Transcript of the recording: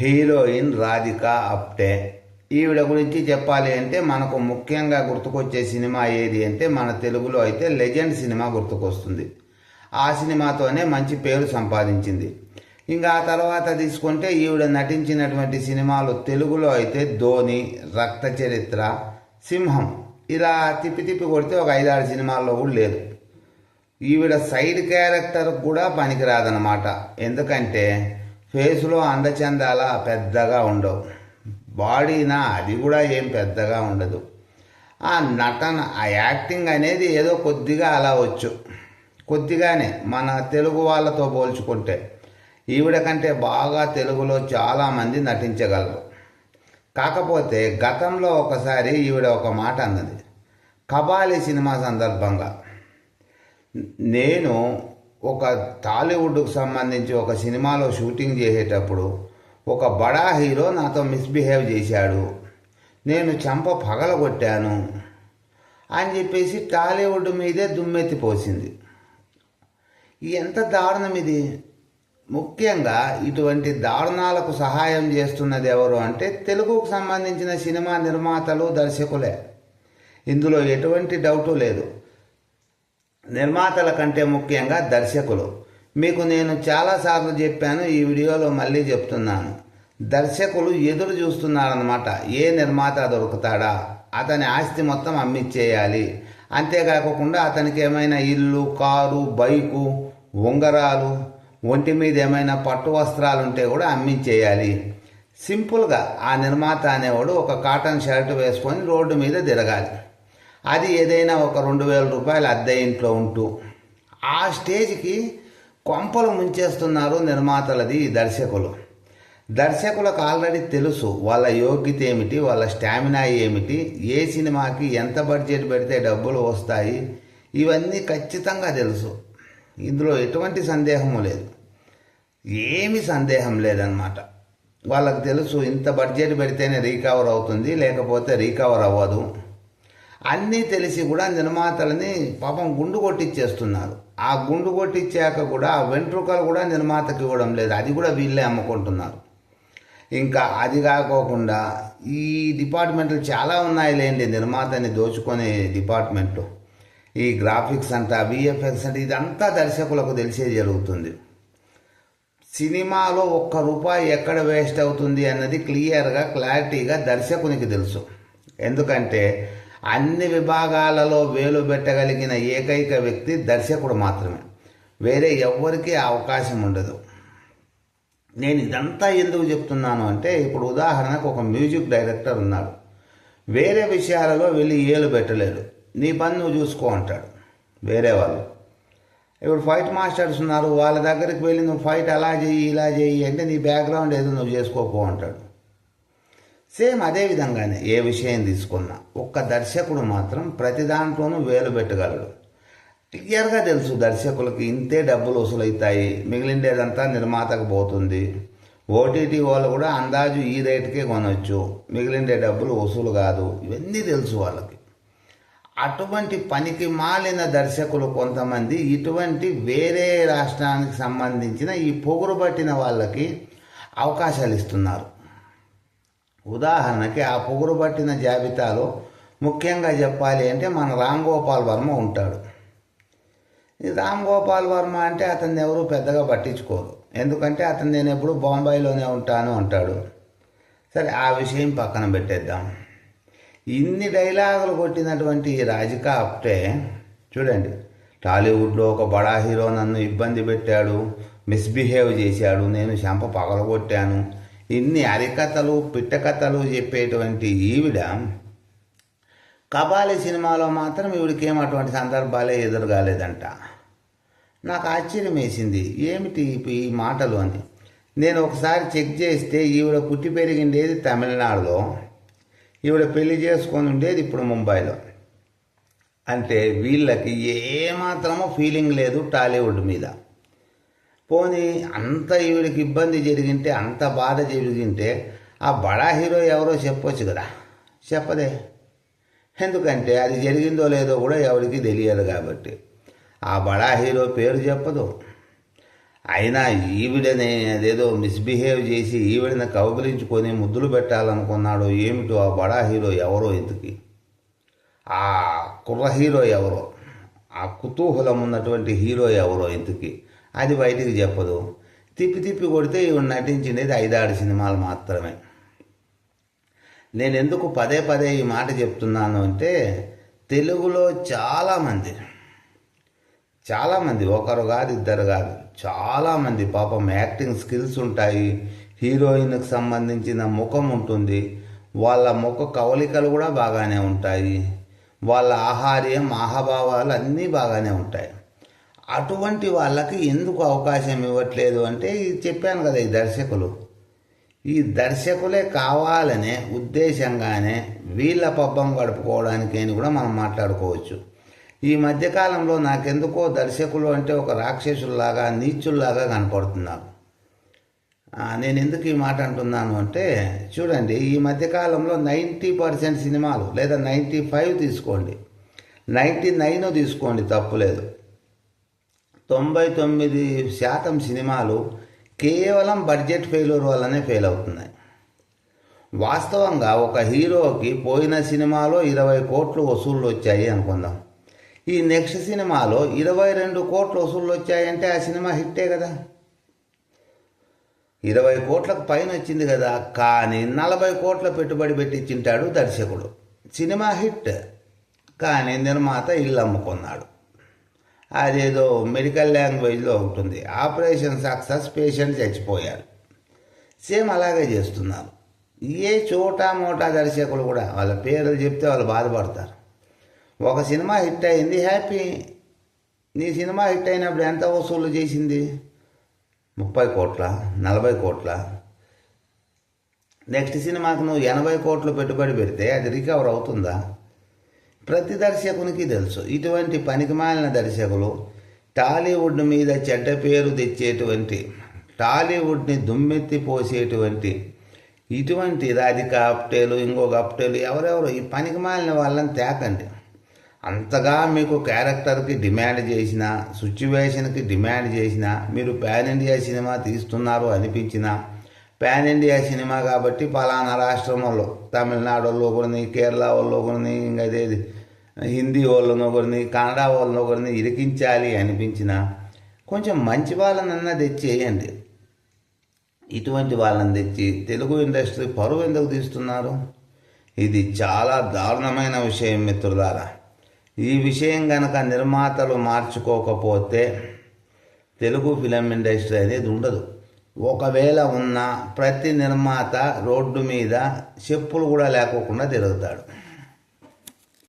Heroine Radhika అప్టే. ఈవిడ గురించి చెప్పాలి అంటే మనకు ముఖ్యంగా గుర్తుకొచ్చే సినిమా ఏది అంటే మన తెలుగులో అయితే లెజెండ్ సినిమా గుర్తుకొస్తుంది. ఆ సినిమాతోనే మంచి పేరు సంపాదించింది. ఇంకా ఆ తర్వాత తీసుకుంటే ఈవిడ నటించినటువంటి సినిమాలు తెలుగులో అయితే ధోని రక్త చరిత్ర సింహం. ఇలా తిప్పి తిప్పి కొడితే ఒక ఐదారు సినిమాల్లో కూడా లేదు. ఈవిడ సైడ్ క్యారెక్టర్ కూడా పనికిరాదనమాట ఎందుకంటే ఫేస్లో అందచందాల పెద్దగా ఉండవు. బాడీనా అది కూడా ఏం పెద్దగా ఉండదు. ఆ నటన ఆ యాక్టింగ్ అనేది ఏదో కొద్దిగా అలా వచ్చు. కొద్దిగానే మన తెలుగు వాళ్ళతో పోల్చుకుంటే. ఈవిడ కంటే బాగా తెలుగులో చాలామంది నటించగలరు. కాకపోతే గతంలో ఒకసారి ఈవిడ ఒక మాట అన్నది. కబాలి సినిమా సందర్భంగా. నేను ఒక టాలీవుడ్కు సంబంధించి ఒక సినిమాలో షూటింగ్ చేసేటప్పుడు ఒక బడా హీరో నాతో మిస్బిహేవ్ చేశాడు. నేను చంప పగలగొట్టాను అని చెప్పేసి టాలీవుడ్ మీదే దుమ్మెత్తిపోసింది ఎంత దారుణం ఇది? ముఖ్యంగా ఇటువంటి దారుణాలకు సహాయం చేస్తున్నది ఎవరు అంటే తెలుగుకు సంబంధించిన సినిమా నిర్మాతలు దర్శకులే. ఇందులో ఎటువంటి డౌటు లేదు. నిర్మాతల కంటే ముఖ్యంగా దర్శకులు. మీకు నేను చాలాసార్లు చెప్పాను ఈ వీడియోలో మళ్ళీ చెప్తున్నాను. దర్శకులు ఎదురు చూస్తున్నారనమాట ఏ నిర్మాత దొరుకుతాడా? అతని ఆస్తి మొత్తం అమ్మిచ్చేయాలి. అంతేకాకుండా అతనికి ఏమైనా ఇల్లు కారు బైకు ఉంగరాలు ఒంటి మీద ఏమైనా పట్టు వస్త్రాలు ఉంటే కూడా అమ్మించేయాలి సింపుల్గా ఆ నిర్మాత అనేవాడు ఒక కాటన్ షర్ట్ వేసుకొని రోడ్డు మీద తిరగాలి. అది ఏదైనా ఒక రెండు వేల రూపాయలు అద్దె ఇంట్లో ఉంటూ ఆ స్టేజ్కి కొంపలు ముంచేస్తున్నారు నిర్మాతలది ఈ దర్శకులు. దర్శకులకు ఆల్రెడీ తెలుసు వాళ్ళ యోగ్యత ఏమిటి వాళ్ళ స్టామినా ఏమిటి ఏ సినిమాకి ఎంత బడ్జెట్ పెడితే డబ్బులు వస్తాయి ఇవన్నీ ఖచ్చితంగా తెలుసు. ఇందులో ఎటువంటి సందేహము లేదు. ఏమి సందేహం లేదనమాట వాళ్ళకి తెలుసు ఇంత బడ్జెట్ పెడితేనే రీకవర్ అవుతుంది లేకపోతే రీకవర్ అవ్వదు. అన్నీ తెలిసి కూడా నిర్మాతలని పాపం గుండు కొట్టిచ్చేస్తున్నారు. ఆ గుండు కొట్టించాక కూడా వెంట్రుకలు కూడా నిర్మాతకి ఇవ్వడం లేదు. అది కూడా వీళ్ళే అమ్ముకుంటున్నారు. ఇంకా అది కాకోకుండా ఈ డిపార్ట్మెంట్లు చాలా ఉన్నాయి లేండి నిర్మాతని దోచుకునే డిపార్ట్మెంట్లు. ఈ గ్రాఫిక్స్ అంట విఎఫ్ఎక్స్ అంటే ఇదంతా దర్శకులకు తెలిసే జరుగుతుంది. సినిమాలో ఒక్క రూపాయి ఎక్కడ వేస్ట్ అవుతుంది అన్నది క్లియర్గా క్లారిటీగా దర్శకునికి తెలుసు. ఎందుకంటే అన్ని విభాగాలలో వేలు పెట్టగలిగిన ఏకైక వ్యక్తి దర్శకుడు మాత్రమే. వేరే ఎవ్వరికీ అవకాశం ఉండదు. నేను ఇదంతా ఎందుకు చెప్తున్నాను అంటే ఇప్పుడు ఉదాహరణకు ఒక మ్యూజిక్ డైరెక్టర్ ఉన్నాడు. వేరే విషయాలలో వెళ్ళి ఏలు పెట్టలేడు. నీ పని నువ్వు చూసుకో అంటాడు వేరే వాళ్ళు. ఇప్పుడు ఫైట్ మాస్టర్స్ ఉన్నారు వాళ్ళ దగ్గరికి వెళ్ళి నువ్వు ఫైట్ అలా చెయ్యి ఇలా చెయ్యి అంటే నీ బ్యాక్గ్రౌండ్ ఏదో నువ్వు చేసుకోపో అంటాడు. సేమ్ అదే విధంగానే ఏ విషయం తీసుకున్నా ఒక్క దర్శకుడు మాత్రం ప్రతి దాంట్లోనూ వేలు పెట్టగలడు. క్లియర్గా తెలుసు దర్శకులకి ఇంతే డబ్బులు వసూలవుతాయి మిగిలిండేదంతా నిర్మాతకు పోతుంది. ఓటీటీ వాళ్ళు కూడా అందాజు ఈ రేటుకే కొనవచ్చు మిగిలిండే డబ్బులు వసూలు కాదు. ఇవన్నీ తెలుసు వాళ్ళకి. అటువంటి పనికి మాలిన దర్శకులు కొంతమంది ఇటువంటి వేరే రాష్ట్రానికి సంబంధించిన ఈ పొగురు పట్టిన వాళ్ళకి అవకాశాలు ఇస్తున్నారు. ఉదాహరణకి ఆ పొగురు పట్టిన జాబితాలో ముఖ్యంగా చెప్పాలి అంటే మన రామ్ గోపాల్ వర్మ ఉంటాడు. ఈ రామ్ గోపాల్ వర్మ అంటే అతన్ని ఎవరు పెద్దగా పట్టించుకోరు. ఎందుకంటే అతను నేను ఎప్పుడు బాంబాయిలోనే ఉంటాను అంటాడు. సరే ఆ విషయం పక్కన పెట్టేద్దాం. ఇన్ని డైలాగులు కొట్టినటువంటి ఈ రాజికా అప్టే చూడండి టాలీవుడ్లో ఒక బడా హీరో నన్ను ఇబ్బంది పెట్టాడు మిస్బిహేవ్ చేశాడు నేను శంప పగలగొట్టాను ఇన్ని అరికథలు పిట్టకథలు చెప్పేటువంటి ఈవిడ కబాలి సినిమాలో మాత్రం ఈవిడికేం అటువంటి సందర్భాలే ఎదురు కాలేదంట. నాకు ఆశ్చర్యం వేసింది ఏమిటి ఈ మాటలు అని. నేను ఒకసారి చెక్ చేస్తే ఈవిడ పుట్టి పెరిగిండేది తమిళనాడులో. ఈవిడ పెళ్ళి చేసుకొని ఉండేది ఇప్పుడు ముంబైలో. అంటే వీళ్ళకి ఏమాత్రమో ఫీలింగ్ లేదు టాలీవుడ్ మీద. పోనీ అంత ఈవిడికి ఇబ్బంది జరిగింటే అంత బాధ జరిగింటే ఆ బడా హీరో ఎవరో చెప్పొచ్చు కదా. చెప్పదే. ఎందుకంటే అది జరిగిందో లేదో కూడా ఎవరికి తెలియదు కాబట్టి. ఆ బడా హీరో పేరు చెప్పదు. అయినా ఈవిడని అదేదో మిస్బిహేవ్ చేసి ఈవిడని కౌగిలించుకొని ముద్దులు పెట్టాలనుకున్నాడు ఏమిటో ఆ బడా హీరో ఎవరో ఇంతకి? ఆ కుర్ర హీరో ఎవరో? ఆ కుతూహలం ఉన్నటువంటి హీరో ఎవరో ఇంతకి? అది బయటికి చెప్పదు. తిప్పి తిప్పి కొడితే ఇవి నటించినది ఐదారు సినిమాలు మాత్రమే. నేను ఎందుకు పదే పదే ఈ మాట చెప్తున్నాను అంటే తెలుగులో చాలామంది చాలామంది ఒకరు కాదు ఇద్దరు కాదు చాలామంది పాపం యాక్టింగ్ స్కిల్స్ ఉంటాయి హీరోయిన్కి సంబంధించిన ముఖం ఉంటుంది వాళ్ళ ముఖ కవలికలు కూడా బాగానే ఉంటాయి వాళ్ళ ఆహార్యం ఆహాభావాలు అన్నీ బాగానే ఉంటాయి. అటువంటి వాళ్ళకి ఎందుకు అవకాశం ఇవ్వట్లేదు అంటే ఇది చెప్పాను కదా ఈ దర్శకులు. ఈ దర్శకులే కావాలనే ఉద్దేశంగానే వీళ్ళ పబ్బం గడుపుకోవడానికి అని కూడా మనం మాట్లాడుకోవచ్చు. ఈ మధ్యకాలంలో నాకెందుకో దర్శకులు అంటే ఒక రాక్షసుల్లాగా నీచుల్లాగా కనపడుతున్నారు. నేను ఎందుకు ఈ మాట అంటున్నాను అంటే చూడండి ఈ మధ్యకాలంలో నైంటీ పర్సెంట్ సినిమాలు లేదా నైంటీ ఫైవ్ తీసుకోండి. నైంటీ నైన్ తీసుకోండి తప్పులేదు తొంభై తొమ్మిది శాతం సినిమాలు కేవలం బడ్జెట్ ఫెయిల్యూర్ వల్లనే ఫెయిల్ అవుతున్నాయి. వాస్తవంగా ఒక హీరోకి పోయిన సినిమాలో ఇరవై కోట్లు వసూళ్ళు వచ్చాయి అనుకుందాం. ఈ నెక్స్ట్ సినిమాలో ఇరవై రెండు కోట్లు వసూళ్ళు వచ్చాయంటే ఆ సినిమా హిట్టే కదా. ఇరవై కోట్లకు పైన వచ్చింది కదా కానీ నలభై కోట్ల పెట్టుబడి పెట్టించింటాడు దర్శకుడు. సినిమా హిట్ కానీ నిర్మాత ఇల్లు అమ్ముకున్నాడు. అదేదో మెడికల్ లాంగ్వేజ్లో ఉంటుంది. ఆపరేషన్ సక్సెస్ పేషెంట్ చచ్చిపోయారు. సేమ్ అలాగే చేస్తున్నారు. ఏ చోటా మోటా దర్శకులు కూడా వాళ్ళ పేర్లు చెప్తే వాళ్ళు బాధపడతారు. ఒక సినిమా హిట్ అయింది హ్యాపీ. నీ సినిమా హిట్ అయినప్పుడు ఎంత వసూలు చేసింది? ముప్పై కోట్ల నలభై కోట్ల. నెక్స్ట్ సినిమాకు నువ్వు ఎనభై కోట్లు పెట్టుబడి పెడితే అది రికవర్ అవుతుందా? ప్రతి దర్శకునికి తెలుసు. ఇటువంటి పనికిమాలిన దర్శకులు టాలీవుడ్ మీద చెడ్డ పేరు తెచ్చేటువంటి టాలీవుడ్ని దుమ్మెత్తి పోసేటువంటి ఇటువంటి రాధిక అప్టేలు ఇంకొక అప్టేలు ఎవరెవరు ఈ పనికిమాలిన వాళ్ళని తేకండి. అంతగా మీకు క్యారెక్టర్కి డిమాండ్ చేసిన సిచ్యువేషన్కి డిమాండ్ చేసిన మీరు పాన్ ఇండియా సినిమా తీస్తున్నారు అనిపించిన పాన్ ఇండియా సినిమా కాబట్టి పలానా రాష్ట్రం వాళ్ళు తమిళనాడు వాళ్ళు కూడా కేరళ వాళ్ళు కూడా ఇంకా అదేది హిందీ వాళ్ళని ఒకరిని కన్నడ వాళ్ళని ఒకరిని ఇరికించాలి అనిపించిన కొంచెం మంచి వాళ్ళనన్నా తెచ్చేయండి. ఇటువంటి వాళ్ళని తెచ్చి తెలుగు ఇండస్ట్రీ పరువు ఎందుకు తీస్తున్నారు? ఇది చాలా దారుణమైన విషయం మిత్రులారా. ఈ విషయం కనుక నిర్మాతలు మార్చుకోకపోతే తెలుగు ఫిలిం ఇండస్ట్రీ అనేది ఉండదు. ఒకవేళ ఉన్న ప్రతి నిర్మాత రోడ్డు మీద చెప్పులు కూడా లేకోకుండా తిరుగుతాడు.